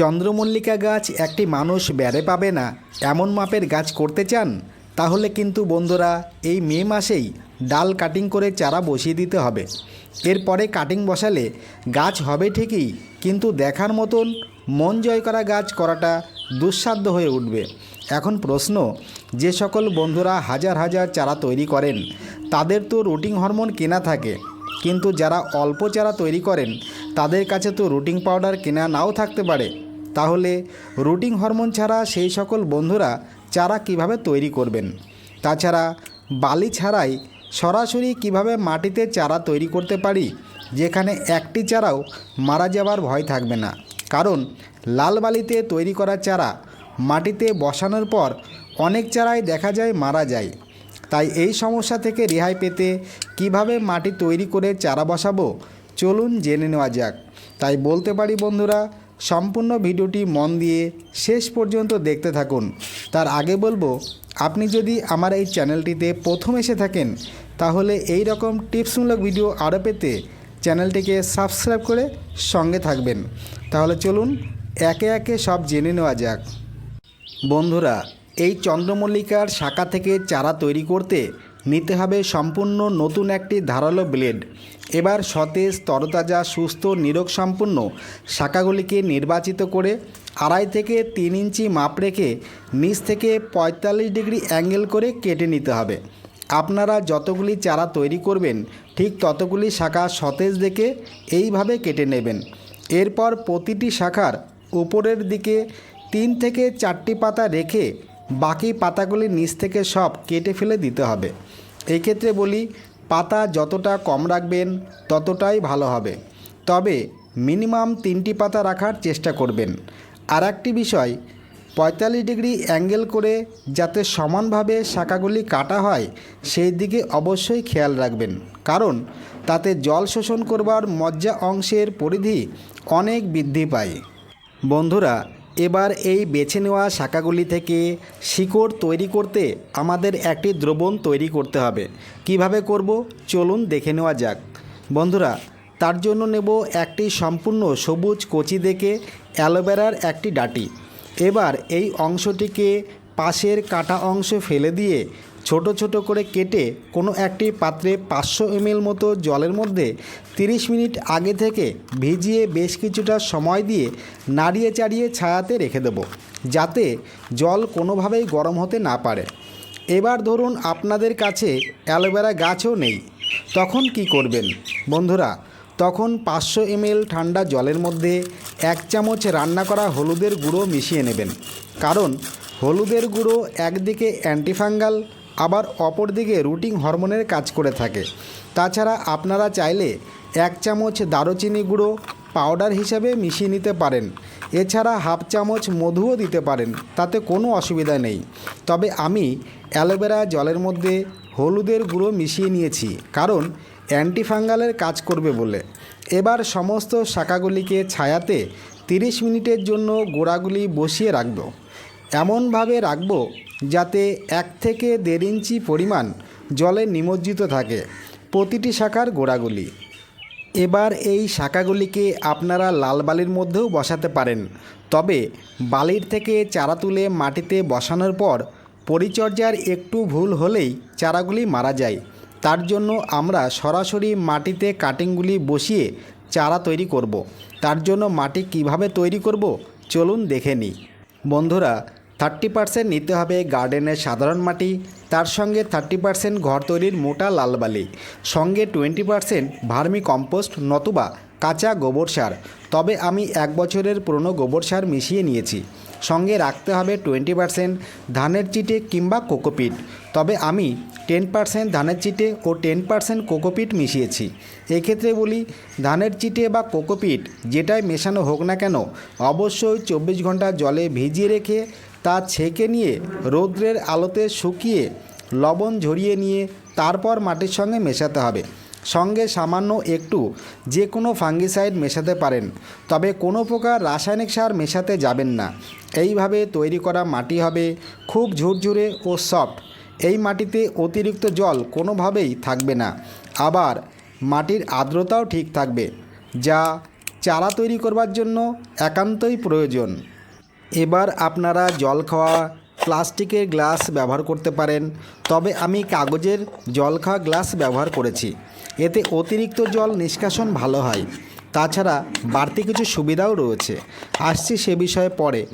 চন্দ্রমল্লিকা গাছ একটি মানুষ বেড়ে পাবে না, এমন মাপের গাছ করতে চান? তাহলে কিন্তু বন্ধুরা, এই মে মাসেই ডাল কাটিং করে চারা বসিয়ে দিতে হবে। এরপরে কাটিং বসালে গাছ হবে ঠিকই, কিন্তু দেখার মতন মন জয় করা গাছ করাটা দুঃসাধ্য হয়ে উঠবে। এখন প্রশ্ন, যে সকল বন্ধুরা হাজার হাজার চারা তৈরি করেন, তাদের তো রুটিং হরমোন কেনা থাকে। কিন্তু যারা অল্প চারা তৈরি করেন, তাদের কাছে তো রুটিং পাউডার কেনা নাও থাকতে পারে। তাহলে রুটিং হরমোন ছাড়া সেই সকল বন্ধুরা চারা কীভাবে তৈরি করবেন? তাছাড়া বালি ছাড়াই সরাসরি কীভাবে মাটিতে চারা তৈরি করতে পারি? যেখানে একটি চারাও মারা যাওয়ার ভয় থাকবে না। কারণ লাল বালিতে তৈরি করা চারা মাটিতে বসানোর পর অনেক চারাই দেখা যায় মারা যায়। তাই এই সমস্যা থেকে রেহাই পেতে কীভাবে মাটি তৈরি করে চারা বসাবো? চলুন জেনে নেওয়া যাক। তাই বলতে পারি বন্ধুরা সম্পূর্ণ ভিডিওটি মন দিয়ে শেষ পর্যন্ত দেখতে থাকুন। তার আগে বলব, আপনি যদি আমার এই চ্যানেলটিতে প্রথম এসে থাকেন, তাহলে এই রকম টিপসমূলক ভিডিও আরও পেতে চ্যানেলটিকে সাবস্ক্রাইব করে সঙ্গে থাকবেন। তাহলে চলুন, একে একে সব জেনে নেওয়া যাক। বন্ধুরা, এই চন্দ্রমল্লিকার শাখা থেকে চারা তৈরি করতে নিতে হবে সম্পূর্ণ নতুন একটি ধারালো ব্লেড। এবার সতেজ, তরতাজা, সুস্থ নিরোগ সম্পূর্ণ শাখাগুলিকে নির্বাচিত করে আড়াই থেকে তিন ইঞ্চি মাপ রেখে নিচ থেকে পঁয়তাল্লিশ ডিগ্রি অ্যাঙ্গেল করে কেটে নিতে হবে। আপনারা যতগুলি চারা তৈরি করবেন, ঠিক ততগুলি শাখা সতেজ দেখে এইভাবে কেটে নেবেন। এরপর প্রতিটি শাখার উপরের দিকে তিন থেকে চারটি পাতা রেখে বাকি পাতাগুলি নিচ থেকে সব কেটে ফেলে দিতে হবে। এই ক্ষেত্রে বলি, পাতা যতটা কম রাখবেন, ততটাই ভালো হবে। তবে মিনিমাম তিনটি পাতা রাখার চেষ্টা করবেন। আর একটি বিষয়, পঁয়তাল্লিশ ডিগ্রি অ্যাঙ্গেল করে যাতে সমানভাবে শাখাগুলি কাটা হয়, সেই দিকে অবশ্যই খেয়াল রাখবেন। কারণ, তাতে জল শোষণ করবার মজ্জা অংশের পরিধি অনেক বৃদ্ধি পায়। বন্ধুরা এবার এই বেছে নেওয়া শাখাগুলি থেকে শিকড় তৈরি করতে আমাদের একটি দ্রবণ তৈরি করতে হবে। কীভাবে করব? চলুন দেখে নেওয়া যাক। বন্ধুরা, তার জন্য নেব একটি সম্পূর্ণ সবুজ কচি দেখে অ্যালোভেরার একটি ডাটি। এবার এই অংশটিকে পাশের কাটা অংশ ফেলে দিয়ে ছোট ছোট করে কেটে কোনো একটি পাত্রে পাঁচশো এমএল মতো জলের মধ্যে 30 মিনিট আগে থেকে ভিজিয়ে বেশ কিছুটা সময় দিয়ে নাড়িয়ে চাড়িয়ে ছায়াতে রেখে দেবো, যাতে জল কোনোভাবেই গরম হতে না পারে। এবার ধরুন আপনাদের কাছে অ্যালোভেরা গাছও নেই, তখন কি করবেন? বন্ধুরা, তখন পাঁচশো এমএল ঠান্ডা জলের মধ্যে এক চামচ রান্না করা হলুদের গুঁড়ো মিশিয়ে নেবেন, কারণ হলুদের গুঁড়ো একদিকে অ্যান্টিফাঙ্গাল আবার অপরদিকে রুটিং হরমোনের কাজ করে থাকে। তাছাড়া আপনারা চাইলে এক চামচ দারুচিনি গুঁড়ো পাউডার হিসাবে মিশিয়ে নিতে পারেন। এছাড়া হাফ চামচ মধুও দিতে পারেন, তাতে কোনো অসুবিধা নেই। তবে আমি অ্যালোভেরা জলের মধ্যে হলুদের গুঁড়ো মিশিয়ে নিয়েছি, কারণ অ্যান্টিফাঙ্গালের কাজ করবে বলে। এবার সমস্ত শাখাগুলিকে ছায়াতে 30 মিনিটের জন্য গোড়াগুলি বসিয়ে রাখব। এমনভাবে রাখব যাতে এক থেকে দেড় ইঞ্চি পরিমাণ জলে নিমজ্জিত থাকে। প্রতিটি শাখার গোড়াগুলি। এবার এই শাখাগুলিকে আপনারা লাল বালির মধ্যেও বসাতে পারেন। তবে বালির থেকে চারা তুলে মাটিতে বসানোর পর পরিচর্যার একটু ভুল হলেই চারাগুলি মারা যায়। তার জন্য আমরা সরাসরি মাটিতে কাটিংগুলি বসিয়ে চারা তৈরি করব। তার জন্য মাটি কীভাবে তৈরি করব, চলুন দেখে নিই। বন্ধুরা থার্টি পার্সেন্ট নিতে হবে গার্ডেনের সাধারণ মাটি, তার সঙ্গে থার্টি পার্সেন্ট ঘর তৈরির মোটা লাল বালি সঙ্গে টোয়েন্টি পার্সেন্ট ভার্মি কম্পোস্ট নতুবা কাঁচা গোবর সার। তবে আমি এক বছরের পুরনো গোবর সার মিশিয়ে নিয়েছি। সঙ্গে রাখতে হবে টোয়েন্টি পার্সেন্ট ধানের চিটে কিংবা কোকোপিট। তবে আমি টেন পার্সেন্ট ধানের চিটে ও টেন পার্সেন্ট কোকোপিট মিশিয়েছি। এক্ষেত্রে বলি, ধানের চিটে বা কোকোপিট যেটাই মেশানো হোক না কেন, অবশ্যই চব্বিশ ঘণ্টা জলে ভিজিয়ে রেখে তা ছেঁকে নিয়ে রৌদ্রের আলোতে শুকিয়ে লবণ ঝরিয়ে নিয়ে তারপর মাটির সঙ্গে মেশাতে হবে। সঙ্গে সামান্য একটু যে কোনো ফাঙ্গিসাইড মেশাতে পারেন, তবে কোনো প্রকার রাসায়নিক সার মেশাতে যাবেন না। এইভাবে তৈরি করা মাটি হবে খুব ঝুরঝুরে ও সফট। এই মাটিতে অতিরিক্ত জল কোনোভাবেই থাকবে না। আবার মাটির আর্দ্রতাও ঠিক থাকবে, যা চারা তৈরি করবার জন্য একান্তই প্রয়োজন। এবার আপনারা জল খাওয়া প্লাস্টিকের গ্লাস ব্যবহার করতে পারেন। তবে আমি কাগজের জল খাওয়া গ্লাস ব্যবহার করেছি। এতে অতিরিক্ত জল নিষ্কাশন ভালো হয়। তাছাড়া বাড়তি কিছু সুবিধাও রয়েছে। আসছি সে বিষয়ে পরে।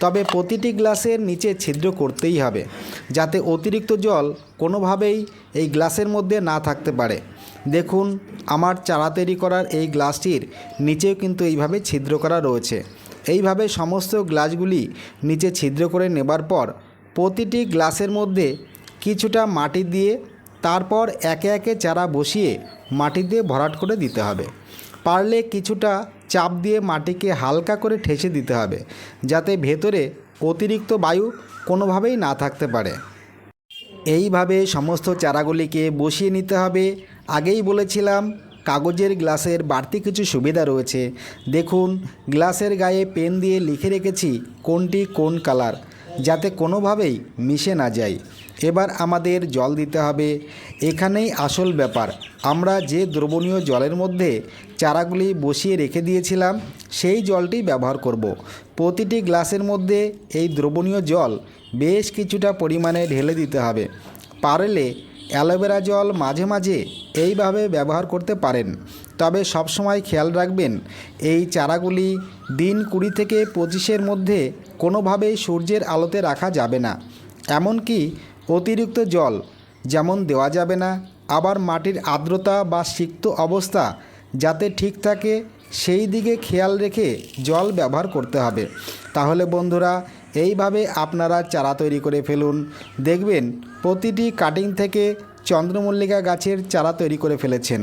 তবে প্রতিটি গ্লাসের নিচে ছিদ্র করতেই হবে, যাতে অতিরিক্ত জল কোনোভাবেই এই গ্লাসের মধ্যে না থাকতে পারে। দেখুন, আমার চারা তৈরি করার এই গ্লাসটির নিচেও কিন্তু এইভাবে ছিদ্র করা রয়েছে। এইভাবে সমস্ত গ্লাসগুলি নিচে ছিদ্র করে নেবার পর প্রতিটি গ্লাসের মধ্যে কিছুটা মাটি দিয়ে তারপর একে একে চারা বসিয়ে মাটি দিয়ে ভরাট করে দিতে হবে। পারলে কিছুটা চাপ দিয়ে মাটিকে হালকা করে ঠেসে দিতে হবে, যাতে ভেতরে অতিরিক্ত বায়ু কোনোভাবেই না থাকতে পারে। এইভাবে সমস্ত চারাগুলিকে বসিয়ে নিতে হবে। আগেই বলেছিলাম কাগজের গ্লাসের বাড়তি কিছু সুবিধা রয়েছে। দেখুন, গ্লাসের গায়ে পেন দিয়ে লিখে রেখেছি কোনটি কোন কালার, যাতে কোনোভাবেই মিশে না যায়। এবার আমাদের জল দিতে হবে। এখানেই আসল ব্যাপার। আমরা যে দ্রবণীয় জলের মধ্যে চারাগুলি বসিয়ে রেখে দিয়েছিলাম, সেই জলটি ব্যবহার করব। প্রতিটি গ্লাসের মধ্যে এই দ্রবণীয় জল বেশ কিছুটা পরিমাণে ঢেলে দিতে হবে। পারলে অ্যালোভেরা জল মাঝে মাঝে এইভাবে ব্যবহার করতে পারেন। তবে সবসময় খেয়াল রাখবেন, এই চারাগুলি দিন কুড়ি থেকে পঁচিশের মধ্যে কোনোভাবেই সূর্যের আলোতে রাখা যাবে না। এমনকি অতিরিক্ত জল যেমন দেওয়া যাবে না, আবার মাটির আর্দ্রতা বা সিক্ত অবস্থা যাতে ঠিক থাকে, সেই দিকে খেয়াল রেখে জল ব্যবহার করতে হবে। তাহলে বন্ধুরা, এইভাবে আপনারা চারা তৈরি করে ফেলুন। দেখবেন প্রতিটি কাটিং থেকে চন্দ্রমল্লিকা গাছের চারা তৈরি করে ফেলেছেন।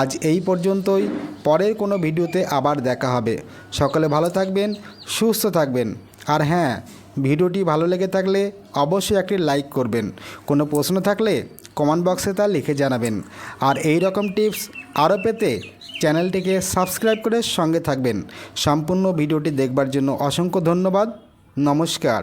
আজ এই পর্যন্তই। পরের কোনো ভিডিওতে আবার দেখা হবে। সকলে ভালো থাকবেন, সুস্থ থাকবেন। আর হ্যাঁ ভিডিওটি ভালো লেগে থাকলে অবশ্যই একটি লাইক করবেন। কোনো প্রশ্ন থাকলে কমেন্ট বক্সে তা লিখে জানাবেন। আর এই রকম টিপস আরও পেতে চ্যানেলটিকে সাবস্ক্রাইব করে সঙ্গে থাকবেন। সম্পূর্ণ ভিডিওটি দেখবার জন্য অসংখ্য ধন্যবাদ। নমস্কার।